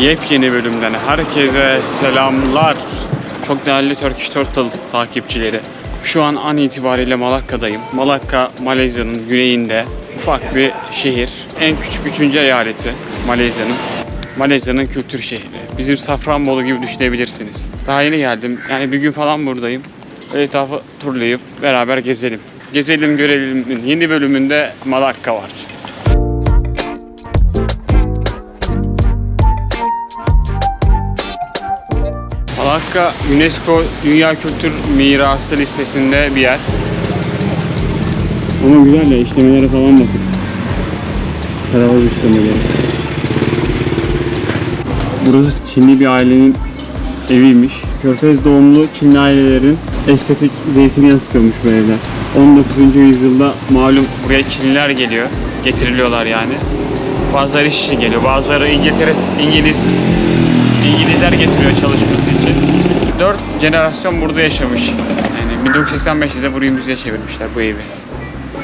yepyeni bölümden herkese selamlar. Çok değerli Turkish Turtle takipçileri. Şu an an itibariyle Malakka'dayım. Malakka, Malezya'nın güneyinde ufak bir şehir. En küçük üçüncü eyaleti Malezya'nın. Malezya'nın kültür şehri. Bizim Safranbolu gibi düşünebilirsiniz. Daha yeni geldim. Yani bir gün falan buradayım. Etrafı turlayıp beraber gezelim. Gezelim görelim yeni bölümünde Malakka var. Malakka UNESCO Dünya Kültür Mirası listesinde bir yer. Ama güzel ya işlemelere falan bakın. Karaval işlemeleri. Burası Çinli bir ailenin eviymiş. Körfez doğumlu Çinli ailelerin estetik zevkini yansıtıyormuş bu evler. 19. yüzyılda malum buraya Çinliler geliyor. Getiriliyorlar yani. Bazıları iş için geliyor. Bazıları İngiltere, İngiliz İngilizler getiriyor çalışması için. 4 jenerasyon burada yaşamış. Yani 1985'te de burayı müzeye çevirmişler bu evi.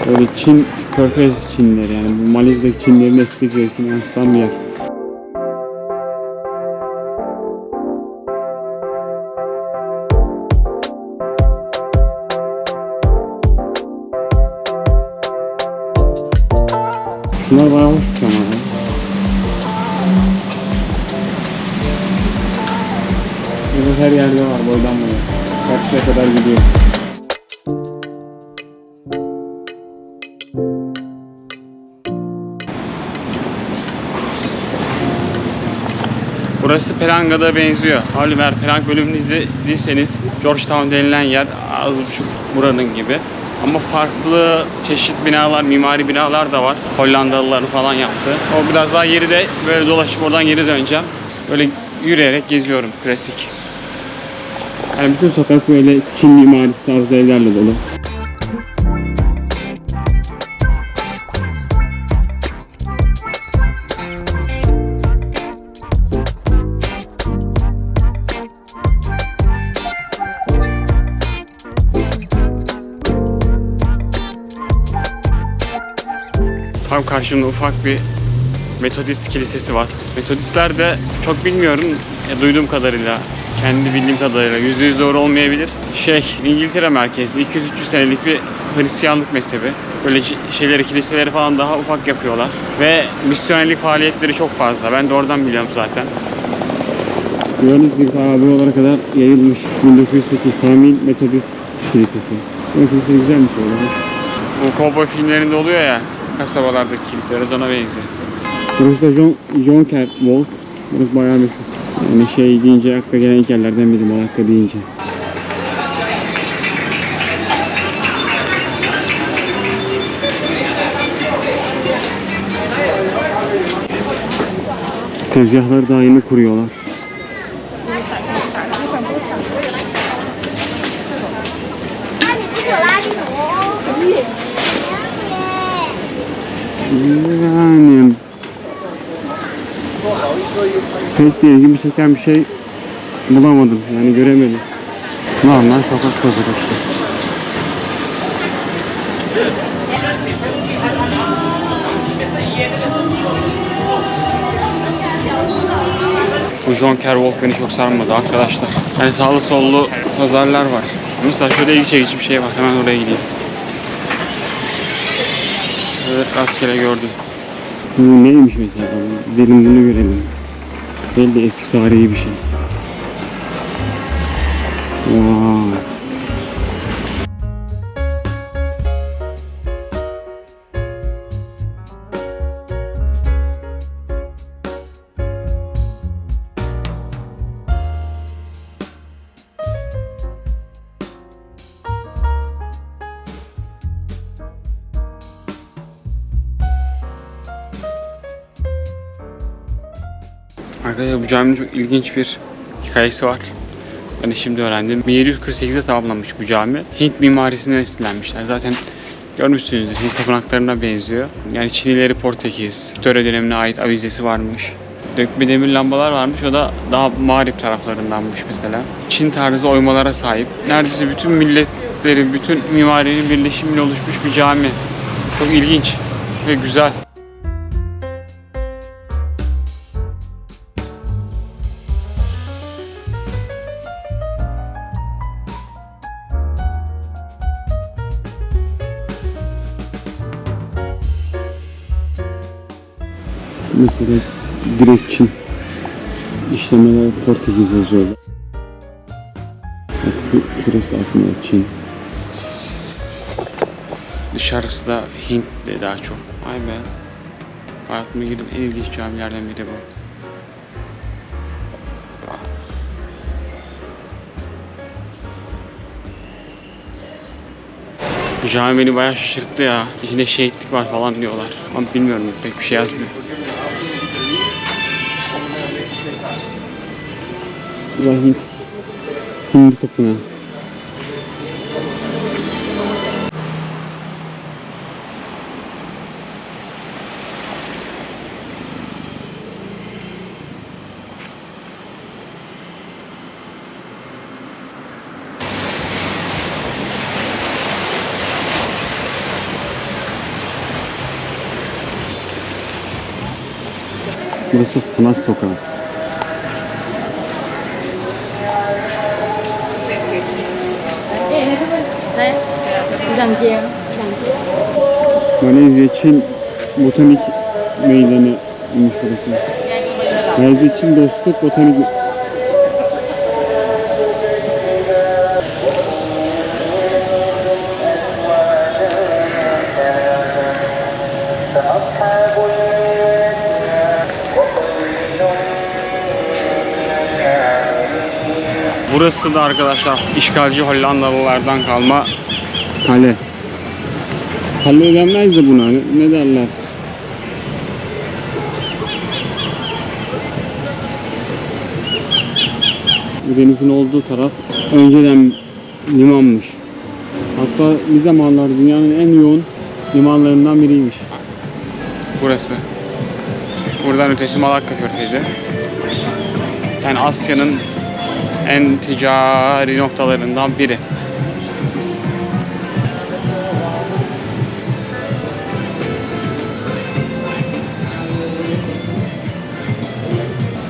Böyle Çin, Körfez Çinlileri yani bu Malezya'daki Çinlilerin estetik zevkini yansıtan bir yer. Şunlar bayağı hoşmuş ama ya. Her yerde var boydan boya. Karşıya kadar gidiyor. Burası Pelanga'da benziyor. Eğer Pelang bölümünü izlediyseniz Georgetown denilen yer az buçuk buranın gibi. Ama farklı çeşit binalar, mimari binalar da var. Hollandalıların falan yaptı. O biraz daha geride böyle dolaşıp oradan geri döneceğim. Böyle yürüyerek geziyorum klasik. Yani bütün sokak böyle Çin mimarisi tarzı evlerle dolu. Tam karşımda ufak bir Metodist kilisesi var. Metodistler de çok bilmiyorum ya duyduğum kadarıyla, kendi bildiğim kadarıyla yüzde yüz doğru olmayabilir. Şey, İngiltere merkezli 200-300 senelik bir Hristiyanlık mezhebi. Böyle şeyleri, kiliseleri falan daha ufak yapıyorlar. Ve misyonerlik faaliyetleri çok fazla. Ben de oradan biliyorum zaten. Ta buralara kadar yayılmış 1908 Tamil Metodist Kilisesi. Bu kilise güzelmiş olmuş. Bu kovboy filmlerinde oluyor ya kasabalardaki kiliseler ona benziyor. Burası da John, Jonker Walk. Burası bayağı meşhur. Yani şey deyince akla gelen ilk yerlerden biri Malakka deyince. Tezgahları yeni kuruyorlar. Yani pek de ilgimi çeken bir şey bulamadım. Yani göremedim. Normal sokak pazarı işte. Bu Jonker Walk beni çok sarmadı arkadaşlar. Yani sağlı sollu pazarlar var. Mesela şöyle ilgi çekici bir şey var. Hemen oraya gideyim. Evet rastgele gördüm. Bu neymiş mesela? Gidelim bunu görelim. Belli eski tarihi bir şey. Vay. Caminin çok ilginç bir hikayesi var. Ben de şimdi öğrendim. 1748'de tamamlanmış bu cami. Hint mimarisinden esinlenmişler. Zaten görmüşsünüzdür. Hint tapınaklarına benziyor. Yani Çinlileri Portekiz. Töre dönemine ait avizesi varmış. Dökme demir lambalar varmış. O da daha mağrip taraflarındanmış mesela. Çin tarzı oymalara sahip. Neredeyse bütün milletlerin, bütün mimarinin birleşimiyle oluşmuş bir cami. Çok ilginç ve güzel. Mesela direkt Çin. İşlemeler Portekiz yazıyorlar. Bak şu, şurası da aslında Çin. Dışarısı da Hint de daha çok. Vay be. Hayatımda girdiğim en ilginç camilerden biri bu. Bu cami beni bayağı şaşırttı ya. İçinde şehitlik var falan diyorlar. Ama bilmiyorum pek bir şey yazmıyor. Bu da Hint. Tapınağı. Burası sanat sokağı. Saya Chia Malezya Çin Botanik Meydanı imiş burası. Malezya Çin Dostluk Botanik Burası da arkadaşlar işgalci Hollandalılardan kalma Kale. Kale denmez de buna. Ne, derler? Denizin olduğu taraf önceden limanmış. Hatta bir zamanlar dünyanın en yoğun limanlarından biriymiş. burası. Buradan ötesi Malakka Körfezi. Yani Asya'nın en ticari noktalarından biri.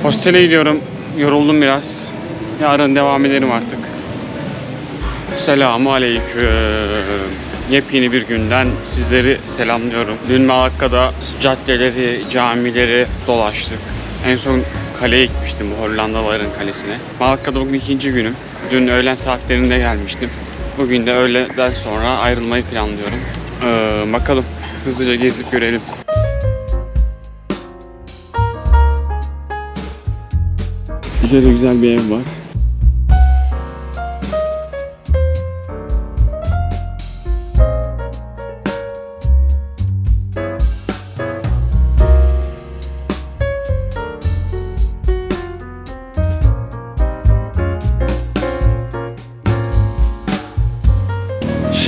Hostele gidiyorum. Yoruldum biraz. Yarın devam ederim artık. Selamun Aleyküm. Yepyeni bir günden sizleri selamlıyorum. Dün Malakka'da caddeleri, camileri dolaştık. En son kaleye gitmiştim bu Hollandalıların kalesine. Malakka'da bugün ikinci günüm. Dün öğlen saatlerinde gelmiştim. Bugün de öğleden sonra ayrılmayı planlıyorum. Ee, bakalım hızlıca gezip görelim. Şöyle güzel bir ev var.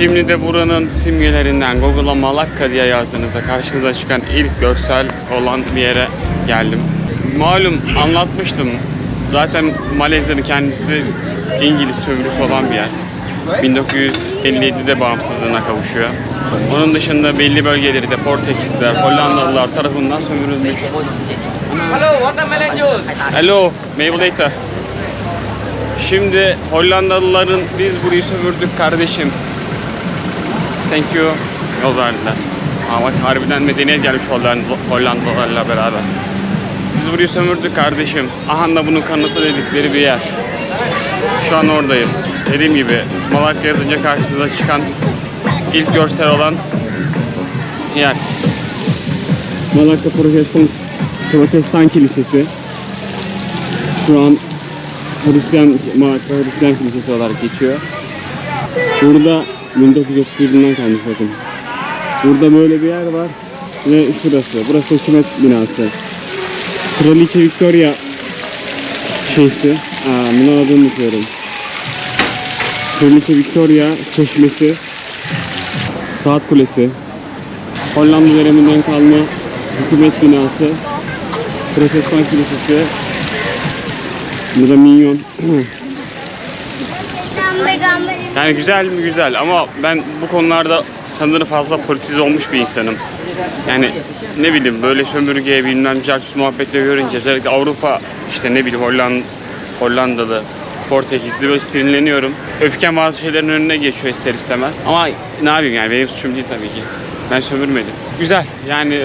Şimdi de buranın simgelerinden Google'a Malakka diye yazdığınızda karşınıza çıkan ilk görsel olan bir yere geldim. Malum anlatmıştım. Zaten Malezya'nın kendisi İngiliz sömürüsü olan bir yer. 1957'de bağımsızlığına kavuşuyor. Onun dışında belli bölgeleri de Portekiz'de Hollandalılar tarafından sömürülmüş. Hello, watermelon juice. Hello, later. Şimdi Hollandalıların biz burayı sömürdük kardeşim. Thank you. Yol verdiler. Ama harbiden medeniyet gelmiş Hollanda- Hollandalılarla beraber. Biz burayı sömürdük kardeşim. Aha da bunun kanıtı dedikleri bir yer. Şu an oradayım. Dediğim gibi Malakya yazınca karşınıza çıkan ilk görsel olan yer. Malakka Protestan, Protestan Kilisesi. Şu an Hristiyan, Malakka Hristiyan Kilisesi olarak geçiyor. Burada 1931'den kalmış bakın. Burada böyle bir yer var ve şurası. Burası hükümet binası. Kraliçe Victoria şeysi. Aa, bunun adını unutuyorum. Kraliçe Victoria çeşmesi. Saat Kulesi. Hollanda döneminden kalma hükümet binası, protestan kilisesi, bu da minyon. Yani güzel mi güzel ama ben bu konularda sanırım fazla politize olmuş bir insanım. Yani ne bileyim böyle sömürge bilmem carçut muhabbetleri görünce özellikle Avrupa işte ne bileyim Hollanda, Hollandalı, Portekizli böyle sinirleniyorum. Öfkem bazı şeylerin önüne geçiyor ister istemez. Ama ne yapayım yani benim suçum değil tabii ki. Ben sömürmedim. Güzel yani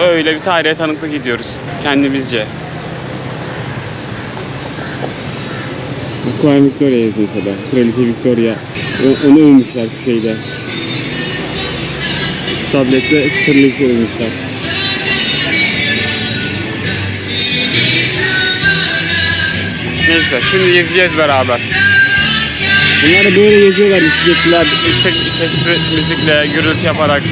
öyle bir tarihe tanıklık ediyoruz kendimizce. Queen Victoria yazıyor mesela. Kraliçe Victoria. O- Onu övmüşler şu şeyde. Şu tablette kraliçe övmüşler. Neyse şimdi gezeceğiz beraber. Bunlar da böyle geziyorlar bisikletliler. Yüksek sesli müzikle gürültü yaparak.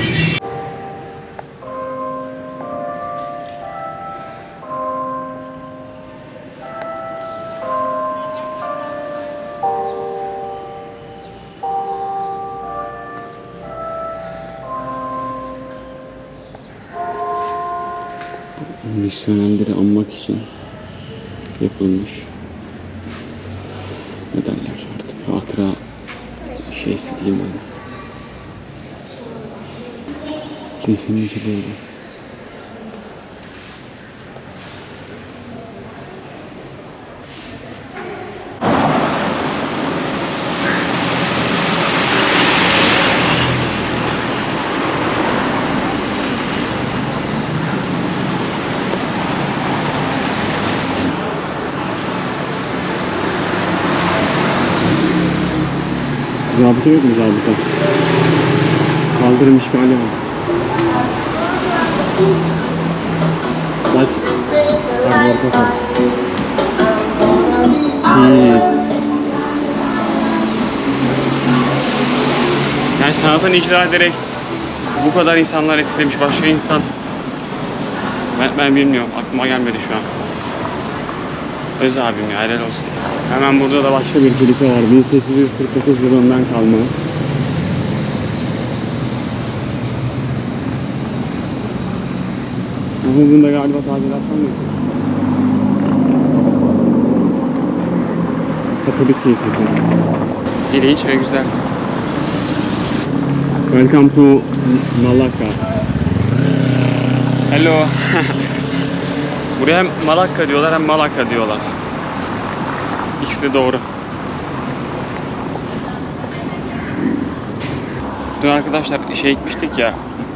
Ne derler artık hatıra şeysi diyeyim ben. Kilisenin içi böyle. Zabıta yok mu zabıta? Kaldırım işgali var. Kaç? Hadi orta kal. Peace. Yani sanatını icra ederek bu kadar insanlar etkilemiş başka insan ben, ben bilmiyorum aklıma gelmedi şu an. Öz abim ya helal olsun. Hemen burada da başka bir kilise var. 1849 yılından kalma. Ama bunda galiba tadilattan mı? Katolik kilisesi. ilginç ve güzel. Welcome to Malacca. Hello. Buraya hem Malakka diyorlar hem Malakka diyorlar. İkisi de doğru. Dün arkadaşlar şey gitmiştik ya,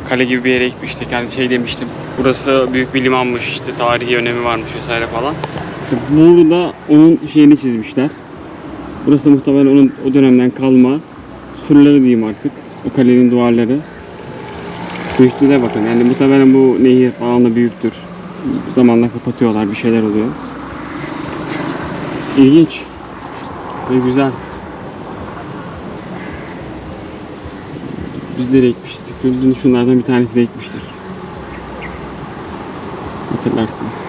kale gibi bir yere gitmiştik. Yani şey demiştim, burası büyük bir limanmış, işte tarihi önemi varmış vesaire falan. Burada onun şeyini çizmişler. Burası da muhtemelen onun o dönemden kalma surları diyeyim artık. O kalenin duvarları. Büyüklüğüne bakın. Yani muhtemelen bu nehir falan da büyüktür. Zamanla kapatıyorlar. Bir şeyler oluyor. İlginç. Ve güzel. Biz nereye gitmiştik? Dün şunlardan bir tanesine gitmiştik. Hatırlarsınız.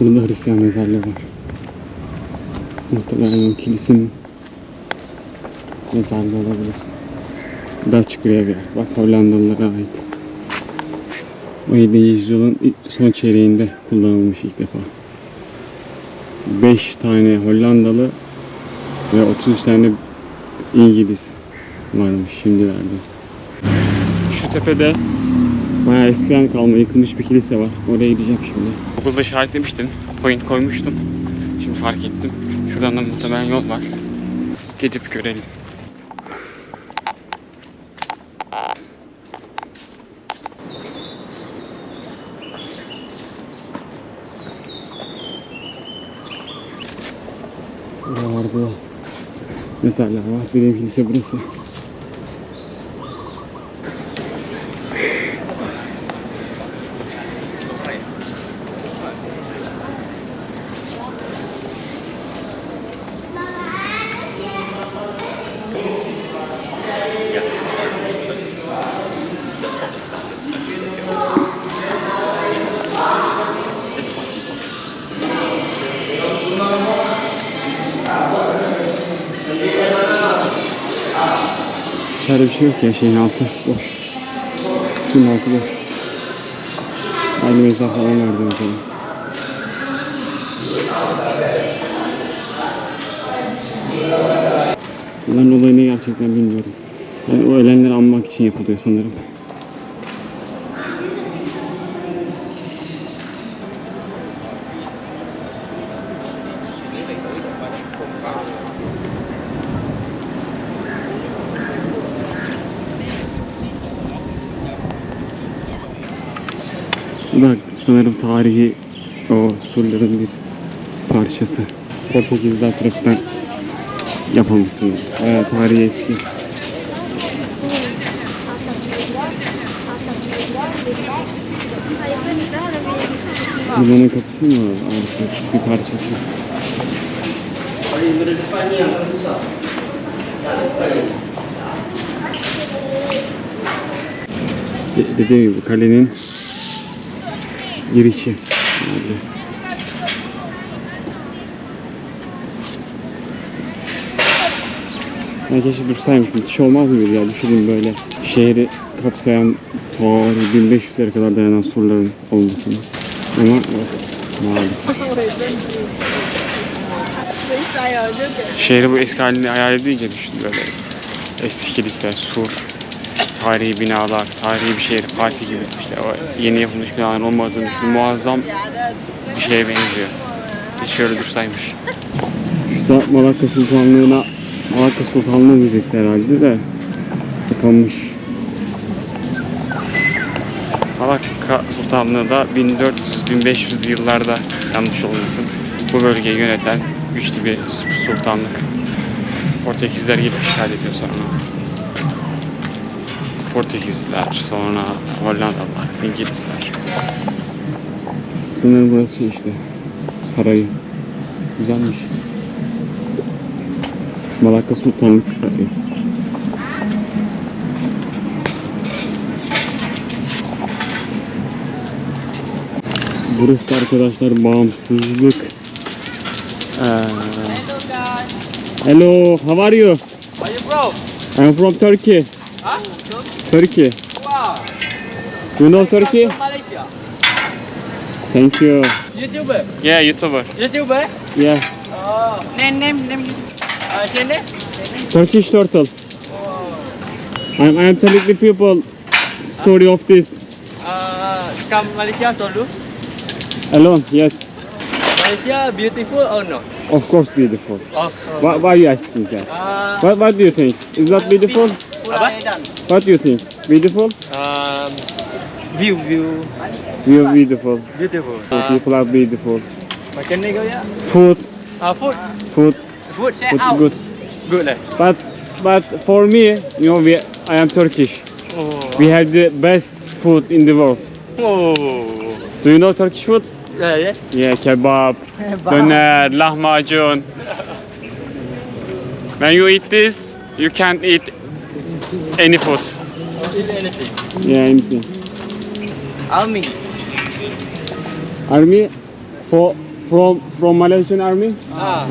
Burada Hristiyan mezarlığı var. Muhtemelen kilisenin mezarlığı olabilir. Dutch Graveyard. Bak Hollandalılara ait. 17. yüzyılın son çeyreğinde kullanılmış ilk defa. 5 tane Hollandalı ve 33 tane İngiliz varmış şimdilerde. Şu tepede bayağı eskiden kalma yıkılmış bir kilise var. Oraya gideceğim şimdi. Google'da işaretlemiştim, point koymuştum. Şimdi fark ettim. Şuradan da muhtemelen yol var. Gidip görelim. Burada vardı. Mezarlar var. Dediğim kilise burası. Şey yok ya şeyin altı boş. Şunun altı boş. Aynı mezar falan vardı önceden. Bunların olayını gerçekten bilmiyorum. Yani o ölenleri anmak için yapılıyor sanırım. da sanırım tarihi o surların bir parçası. Portekizler tarafından yapılmışsın. Bayağı tarihi eski. Buranın kapısı mı? Arka bir parçası. De- dediğim gibi kalenin girişi. Nerede? Ya keşke dursaymış müthiş olmaz mıydı ya düşünün böyle şehri kapsayan ta 1500'lere kadar dayanan surların olmasını. Ama yok maalesef. Şehri bu eski halini hayal edince düşün böyle. Eski kiliseler, sur, tarihi binalar, tarihi bir şehir, Fatih gibi işte o yeni yapılmış binaların olmadığını düşün. Muazzam bir şeye benziyor. Keşke öyle dursaymış. Şu da Malakka Sultanlığı'na Malakka Sultanlığı Müzesi herhalde de kapanmış. Malakka Sultanlığı da 1400-1500'lü yıllarda yanlış olmasın. Bu bölgeyi yöneten güçlü bir sultanlık. Portekizler gelip işgal ediyor sonra. Portekizliler, sonra Hollandalılar, İngilizler. Sanırım burası işte sarayı. Güzelmiş. Malakka Sultanlık Sarayı. Burası da arkadaşlar bağımsızlık. Ee, hello, how are you? Where you from? I'm from Turkey. Turkey. Wow. You know Turkey? Malaysia. Thank you. YouTuber. Yeah, YouTuber. YouTuber. Yeah, Oh. Name name name. Uh, say name. Turkish turtle. I'm, I'm telling the people story of this Uh, come Malaysia solo. alone. Yes, Malaysia beautiful or not? of course beautiful. Oh. Why, why are you asking that? Uh, What, what do you think? Is that beautiful? apa? What do you think? Beautiful? Um, view view are beautiful. beautiful. So people are beautiful. Macam ni kau ya? Food, Uh, food. food, Food. Food out. good. Good lah. But but for me, you know, we, I am Turkish. Oh. We have the best food in the world. Oh. Do you know Turkish food? Yeah, yeah. Yeah, kebab. Döner, lahmacun. When you eat this, you can't eat any food. Eat anything. Yeah, anything. Army. Army for from from Malaysian army. Ah.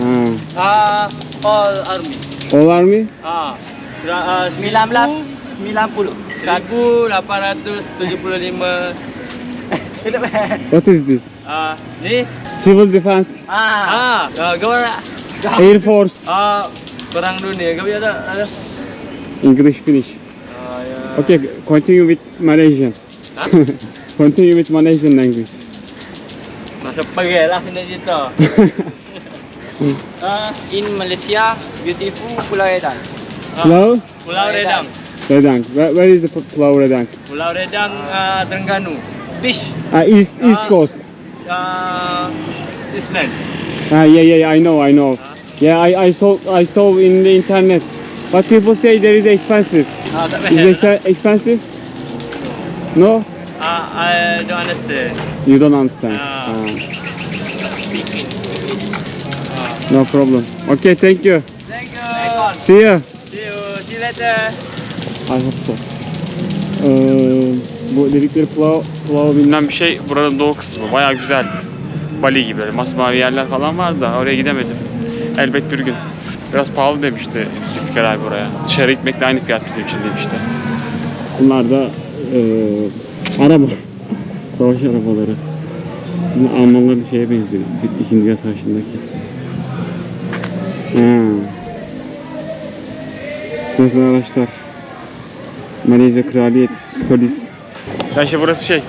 Ah, Ah, all army. all army. Ah. Uh, 19 90. 1875. What is this? Ni. Civil defense, Ah, ah, gawara. air force. Ah, perang dunia. Kau ada ada. English finish. Ah, ya. Okay, continue with Malaysian. continue with Malaysian language. Masa pergi lah kena cerita. Ah, in Malaysia, beautiful Pulau Redang. Pulau Pulau Redang. Redang. Where, where is the Pulau Redang? Pulau Redang uh, Terengganu. Beach. Ah, east east Ah. coast. Uh, Island. Ah, yeah, yeah, yeah, I know, I know. Yeah, I, I saw I saw in the internet. But people say there is expensive. Ah, tak Is it ex- expensive? No, Ah, I don't understand. you don't understand. Ah. Ah, Speaking English. Ah. no problem. Okay, thank you. Thank you. See you. See you. See you later. I hope so. Ee, bu dedikleri Pulau Pulau bilmem. Bir şey burada doğu kısmı bayağı güzel. Bali gibi böyle masmavi yerler falan var da oraya gidemedim. Elbet bir gün. Biraz pahalı demişti Zülfikar abi buraya. Dışarı gitmekle aynı fiyat bizim için demişti. Bunlar da ee, araba. Savaş arabaları. Bu Almanların şeye benziyor. İkinci Dünya Savaşı'ndaki. Ha. Sınıflı araçlar. Malezya Kraliyet Polis. Ya işte burası şey,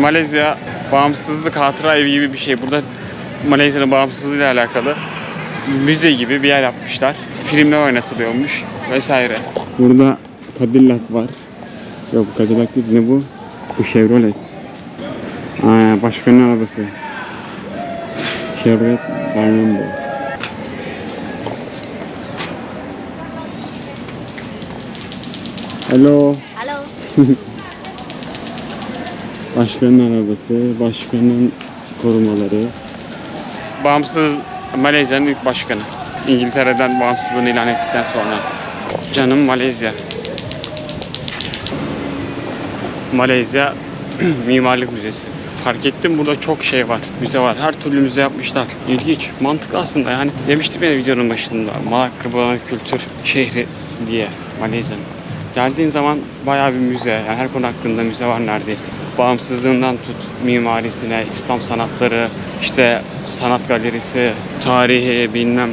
Malezya bağımsızlık hatıra evi gibi bir şey. Burada Malezya'nın bağımsızlığıyla alakalı müze gibi bir yer yapmışlar. Filmler oynatılıyormuş vesaire. Burada Cadillac var. Yok bu Cadillac değil ne bu? Bu Chevrolet. Aa, başkanın arabası. Chevrolet Burnham Hello. Hello. Başkanın arabası, başkanın korumaları. Bağımsız Malezya'nın ilk başkanı. İngiltere'den bağımsızlığını ilan ettikten sonra. Canım Malezya. Malezya Mimarlık Müzesi. Fark ettim burada çok şey var. Müze var. Her türlü müze yapmışlar. İlginç. Mantıklı aslında yani. Demiştim ya videonun başında. Malakka buranın kültür şehri diye Malezya'nın. Geldiğin zaman bayağı bir müze. Yani her konu hakkında müze var neredeyse. Bağımsızlığından tut mimarisine, İslam sanatları, işte sanat galerisi, tarihi, bilmem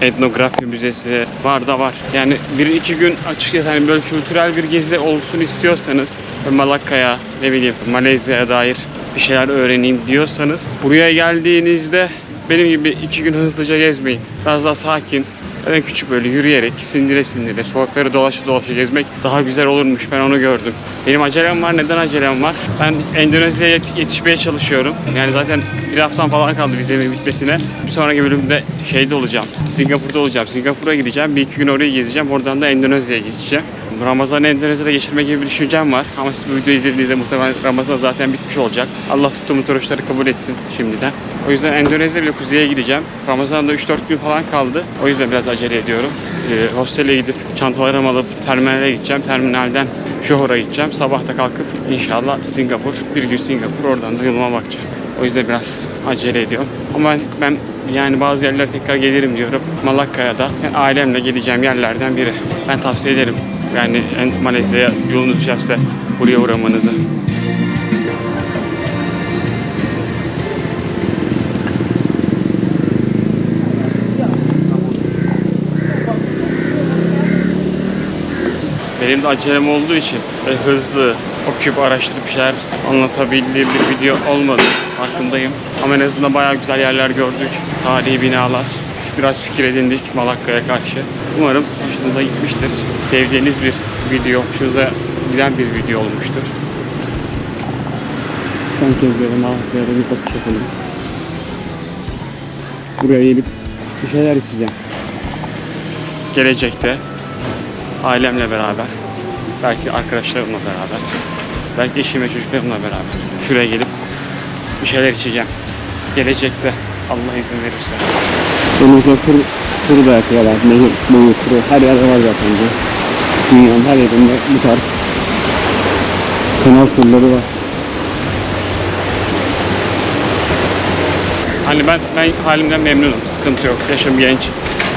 etnografi müzesi var da var. Yani bir iki gün açıkçası hani böyle kültürel bir gezi olsun istiyorsanız Malakka'ya ne bileyim Malezya'ya dair bir şeyler öğreneyim diyorsanız buraya geldiğinizde benim gibi iki gün hızlıca gezmeyin. Biraz daha sakin, en küçük böyle yürüyerek, sindire sindire, sokakları dolaşa dolaşa gezmek daha güzel olurmuş. Ben onu gördüm. Benim acelem var. Neden acelem var? Ben Endonezya'ya yet- yetişmeye çalışıyorum. Yani zaten bir haftam falan kaldı vizemin bitmesine. Bir sonraki bölümde şeyde olacağım. Singapur'da olacağım. Singapur'a gideceğim. Bir iki gün orayı gezeceğim. Oradan da Endonezya'ya geçeceğim. Ramazan'ı Endonezya'da geçirme gibi bir düşüncem var. Ama siz bu videoyu izlediğinizde muhtemelen Ramazan zaten bitmiş olacak. Allah tuttuğumuz oruçları kabul etsin şimdiden. O yüzden Endonezya bile kuzeye gideceğim. Ramazan'da 3-4 gün falan kaldı. O yüzden biraz acele ediyorum. Ee, hostele gidip çantalarımı alıp terminale gideceğim. Terminalden Johor'a gideceğim. Sabah da kalkıp inşallah Singapur, bir gün Singapur oradan da yoluma bakacağım. O yüzden biraz acele ediyorum. Ama ben, ben yani bazı yerlere tekrar gelirim diyorum. Malakka'ya da yani ailemle geleceğim yerlerden biri. Ben tavsiye ederim. Yani Malezya'ya yolunuz düşerse buraya uğramanızı. Benim de acelem olduğu için böyle hızlı, okuyup araştırıp bir şeyler anlatabildiğim bir video olmadı. Farkındayım. Ama en azından bayağı güzel yerler gördük. Tarihi binalar. Biraz fikir edindik Malakka'ya karşı. Umarım hoşunuza gitmiştir. Sevdiğiniz bir video, hoşunuza giden bir video olmuştur. Son kez böyle Malatya'ya da bir bakış yapalım. Buraya gelip bir şeyler içeceğim. Gelecekte ailemle beraber, belki arkadaşlarımla beraber, belki eşim ve çocuklarımla beraber şuraya gelip bir şeyler içeceğim. Gelecekte Allah izin verirse. Önümüzde tur, turu da yapıyorlar. Nehir, nehir turu. Her yerde var zaten bu. Dünyanın her yerinde bu tarz kanal turları var. Hani ben ben halimden memnunum. Sıkıntı yok. Yaşım genç.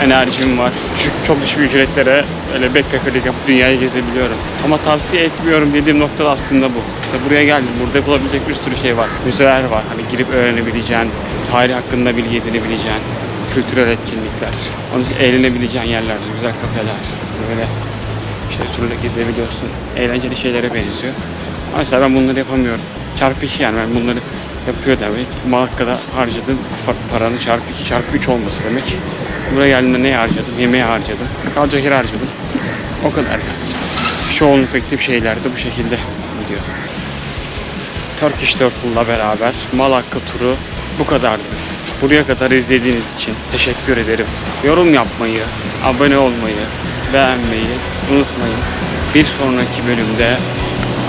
Enerjim var. Düşük, çok düşük ücretlere öyle backpackerlik yapıp dünyayı gezebiliyorum. Ama tavsiye etmiyorum dediğim nokta da aslında bu. İşte buraya geldim. Burada yapılabilecek bir sürü şey var. Müzeler var. Hani girip öğrenebileceğin, tarih hakkında bilgi edinebileceğin, kültürel etkinlikler. Onun için eğlenebileceğin yerler, güzel kafeler. Böyle işte turla gezebiliyorsun. Eğlenceli şeylere benziyor. Mesela ben bunları yapamıyorum. Çarpı 2 yani ben bunları yapıyor demek. Malakka'da harcadığım pa- paranın çarpı 2 çarpı 3 olması demek. Buraya geldiğimde ne harcadım? Yemeğe harcadım. Kalacak yer harcadım. O kadar yani. Gittiğim şeyler de bu şekilde gidiyor. Turkish Turtle'la beraber Malakka turu bu kadardı. Buraya kadar izlediğiniz için teşekkür ederim. Yorum yapmayı, abone olmayı, beğenmeyi unutmayın. Bir sonraki bölümde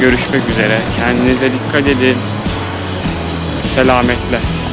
görüşmek üzere. Kendinize dikkat edin. Selametle.